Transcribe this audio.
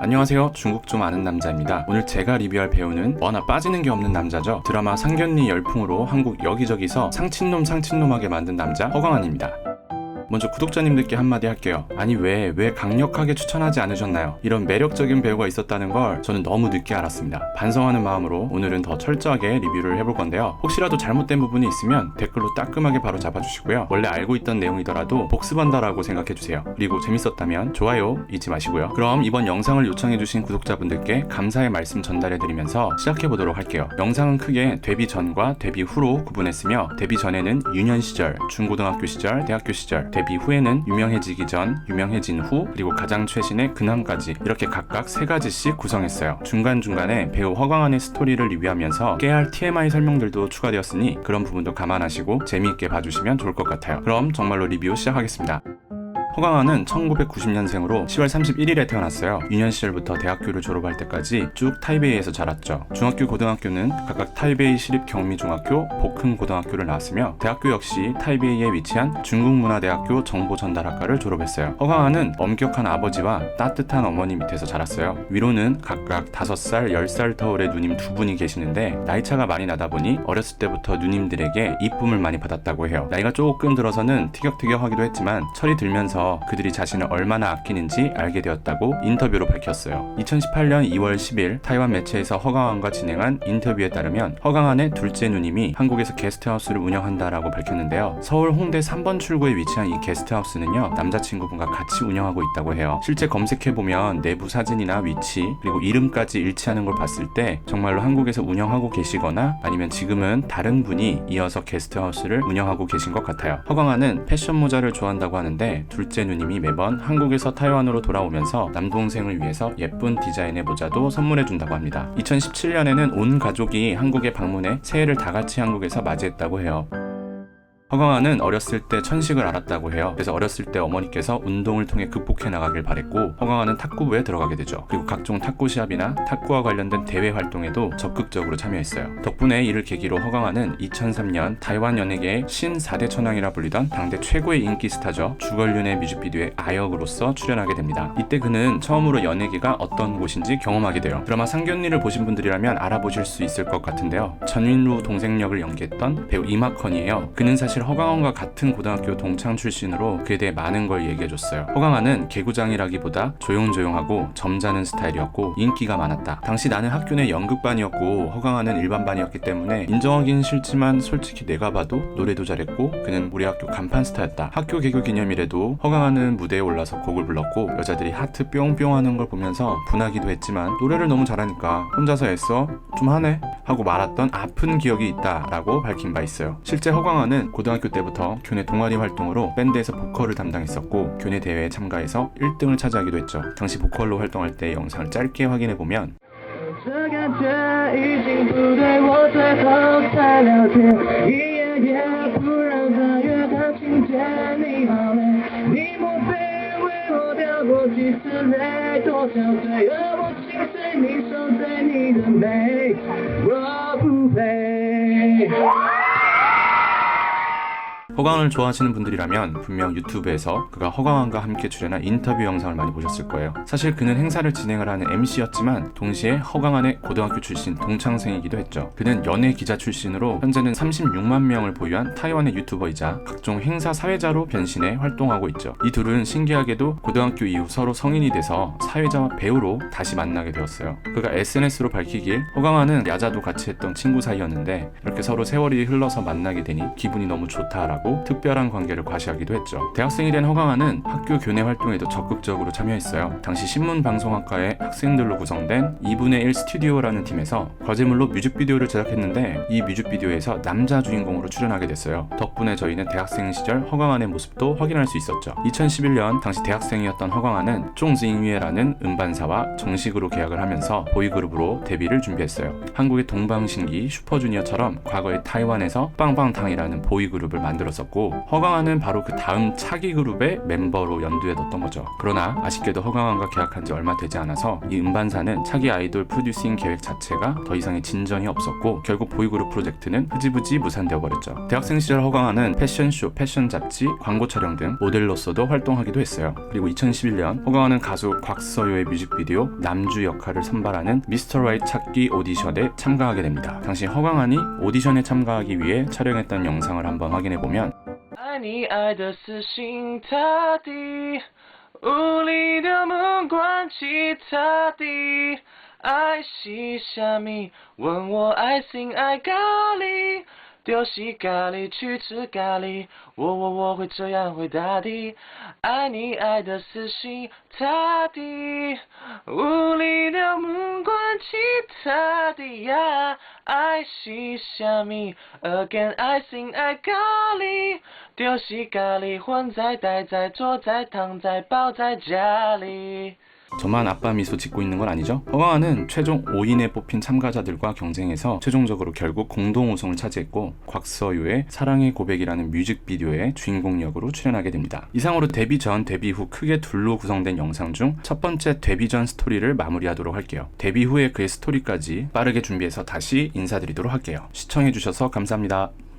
안녕하세요. 중국 좀 아는 남자입니다. 오늘 제가 리뷰할 배우는 뭐 하나 빠지는 게 없는 남자죠. 드라마 상견니 열풍으로 한국 여기저기서 상친놈 상친놈하게 만든 남자 허광한입니다. 먼저 구독자님들께 한마디 할게요. 아니 왜, 왜 강력하게 추천하지 않으셨나요? 이런 매력적인 배우가 있었다는 걸 저는 너무 늦게 알았습니다. 반성하는 마음으로 오늘은 더 철저하게 리뷰를 해볼 건데요. 혹시라도 잘못된 부분이 있으면 댓글로 따끔하게 바로 잡아주시고요. 원래 알고 있던 내용이더라도 복습한다라고 생각해주세요. 그리고 재밌었다면 좋아요 잊지 마시고요. 그럼 이번 영상을 요청해주신 구독자분들께 감사의 말씀 전달해드리면서 시작해보도록 할게요. 영상은 크게 데뷔 전과 데뷔 후로 구분했으며 데뷔 전에는 유년 시절, 중고등학교 시절, 대학교 시절, 데뷔 후에는 유명해지기 전, 유명해진 후, 그리고 가장 최신의 근황까지 이렇게 각각 세 가지씩 구성했어요. 중간중간에 배우 허광한의 스토리를 리뷰하면서 깨알 TMI 설명들도 추가되었으니 그런 부분도 감안하시고 재미있게 봐주시면 좋을 것 같아요. 그럼 정말로 리뷰 시작하겠습니다. 허광한은 1990년생으로 10월 31일에 태어났어요. 유년 시절부터 대학교를 졸업할 때까지 쭉 타이베이에서 자랐죠. 중학교, 고등학교는 각각 타이베이 시립 경미중학교, 복흥 고등학교를 나왔으며 대학교 역시 타이베이에 위치한 중국문화대학교 정보전달학과를 졸업했어요. 허광한은 엄격한 아버지와 따뜻한 어머니 밑에서 자랐어요. 위로는 각각 5살, 10살 터울의 누님 두 분이 계시는데 나이 차가 많이 나다 보니 어렸을 때부터 누님들에게 이쁨을 많이 받았다고 해요. 나이가 조금 들어서는 티격태격하기도 했지만 철이 들면서 그들이 자신을 얼마나 아끼는지 알게 되었다고 인터뷰로 밝혔어요. 2018년 2월 10일 타이완 매체에서 허강한과 진행한 인터뷰에 따르면 허강한의 둘째 누님이 한국에서 게스트하우스를 운영한다라고 밝혔는데요. 서울 홍대 3번 출구에 위치한 이 게스트하우스는요 남자친구분과 같이 운영하고 있다고 해요. 실제 검색해보면 내부 사진이나 위치 그리고 이름까지 일치하는 걸 봤을 때 정말로 한국에서 운영하고 계시거나 아니면 지금은 다른 분이 이어서 게스트하우스를 운영하고 계신 것 같아요. 허광한은 패션 모자를 좋아한다고 하는데 둘째 누님이 매번 한국에서 타이완으로 돌아오면서 남동생을 위해서 예쁜 디자인의 모자도 선물해 준다고 합니다. 2017년에는 온 가족이 한국에 방문해 새해를 다 같이 한국에서 맞이했다고 해요. 허광한은 어렸을 때 천식을 알았다고 해요. 그래서 어렸을 때 어머니께서 운동을 통해 극복해 나가길 바랬고 허광한은 탁구부에 들어가게 되죠. 그리고 각종 탁구 시합이나 탁구와 관련된 대회 활동에도 적극적으로 참여했어요. 덕분에 이를 계기로 허광한은 2003년 타이완 연예계의 신 4대 천왕이라 불리던 당대 최고의 인기 스타죠. 주걸륜의 뮤직비디오에 아역으로서 출연하게 됩니다. 이때 그는 처음으로 연예계가 어떤 곳인지 경험하게 돼요. 드라마 상견니를 보신 분들이라면 알아보실 수 있을 것 같은데요. 전윈루 동생 역을 연기했던 배우 이마컨이에요. 그는 사실 허강한과 같은 고등학교 동창 출신으로 그에 대해 많은 걸 얘기해줬어요. 허강한은 개구장이라기보다 조용조용하고 점잖은 스타일이었고 인기가 많았다. 당시 나는 학교 내 연극반이었고 허강한은 일반반이었기 때문에 인정하긴 싫지만 솔직히 내가 봐도 노래도 잘했고 그는 우리 학교 간판 스타였다. 학교 개교 기념일에도 허강한은 무대에 올라서 곡을 불렀고 여자들이 하트 뿅뿅 하는 걸 보면서 분하기도 했지만 노래를 너무 잘하니까 혼자서 애써 좀 하네 하고 말았던 아픈 기억이 있다라고 밝힌 바 있어요. 실제 허광한은 고등학교 때부터 교내 동아리 활동으로 밴드에서 보컬을 담당했었고 교내 대회에 참가해서 1등을 차지하기도 했죠. 당시 보컬로 활동할 때 영상을 짧게 확인해 보면 醉你守在你的美我不配 허광을 좋아하시는 분들이라면 분명 유튜브에서 그가 허광한과 함께 출연한 인터뷰 영상을 많이 보셨을 거예요. 사실 그는 행사를 진행을 하는 MC였지만 동시에 허광한의 고등학교 출신 동창생이기도 했죠. 그는 연예 기자 출신으로 현재는 36만 명을 보유한 타이완의 유튜버이자 각종 행사 사회자로 변신해 활동하고 있죠. 이 둘은 신기하게도 고등학교 이후 서로 성인이 돼서 사회자와 배우로 다시 만나게 되었어요. 그가 SNS로 밝히길 허광한은 야자도 같이 했던 친구 사이였는데 이렇게 서로 세월이 흘러서 만나게 되니 기분이 너무 좋다라고 특별한 관계를 과시하기도 했죠. 대학생이 된 허광한은 학교 교내 활동에도 적극적으로 참여했어요. 당시 신문방송학과의 학생들로 구성된 2분의 1 스튜디오라는 팀에서 거제물로 뮤직비디오를 제작했는데 이 뮤직비디오에서 남자 주인공으로 출연하게 됐어요. 덕분에 저희는 대학생 시절 허광한의 모습도 확인할 수 있었죠. 2011년 당시 대학생이었던 허광한은 쫑즈잉위에라는 음반사와 정식으로 계약을 하면서 보이그룹으로 데뷔를 준비했어요. 한국의 동방신기 슈퍼주니어처럼 과거에 타이완에서 빵빵탕이라는 보이그룹을 만들었어요. 불렀었고 허강한은 바로 그 다음 차기 그룹의 멤버로 연두에 넣었던 거죠. 그러나 아쉽게도 허강한과 계약한 지 얼마 되지 않아서 이 음반사는 차기 아이돌 프로듀싱 계획 자체가 더 이상의 진전이 없었고 결국 보이그룹 프로젝트는 흐지부지 무산되어 버렸죠. 대학생 시절 허강한은 패션쇼, 패션 잡지, 광고 촬영 등 모델로서도 활동하기도 했어요. 그리고 2011년 허강한은 가수 곽서요의 뮤직비디오 남주 역할을 선발하는 미스터 라이트 찾기 오디션에 참가하게 됩니다. 당시 허강한이 오디션에 참가하기 위해 촬영했던 영상을 한번 확인해 보면 爱你爱的死心塌地，无力的目光其他地，爱是虾米？问我爱心爱咖喱，丢弃咖喱去吃咖喱，我我我会这样回答的，爱你爱的死心塌地，无力的目光其他地呀，爱是啥物？Again，爱心爱咖喱，就是咖喱混在待在坐在躺在抱在家里。 저만 아빠 미소 짓고 있는 건 아니죠? 허강한은 최종 5인에 뽑힌 참가자들과 경쟁해서 최종적으로 결국 공동 우승을 차지했고 곽서유의 사랑의 고백이라는 뮤직비디오의 주인공 역으로 출연하게 됩니다. 이상으로 데뷔 전, 데뷔 후 크게 둘로 구성된 영상 중 첫 번째 데뷔 전 스토리를 마무리하도록 할게요. 데뷔 후에 그의 스토리까지 빠르게 준비해서 다시 인사드리도록 할게요. 시청해주셔서 감사합니다.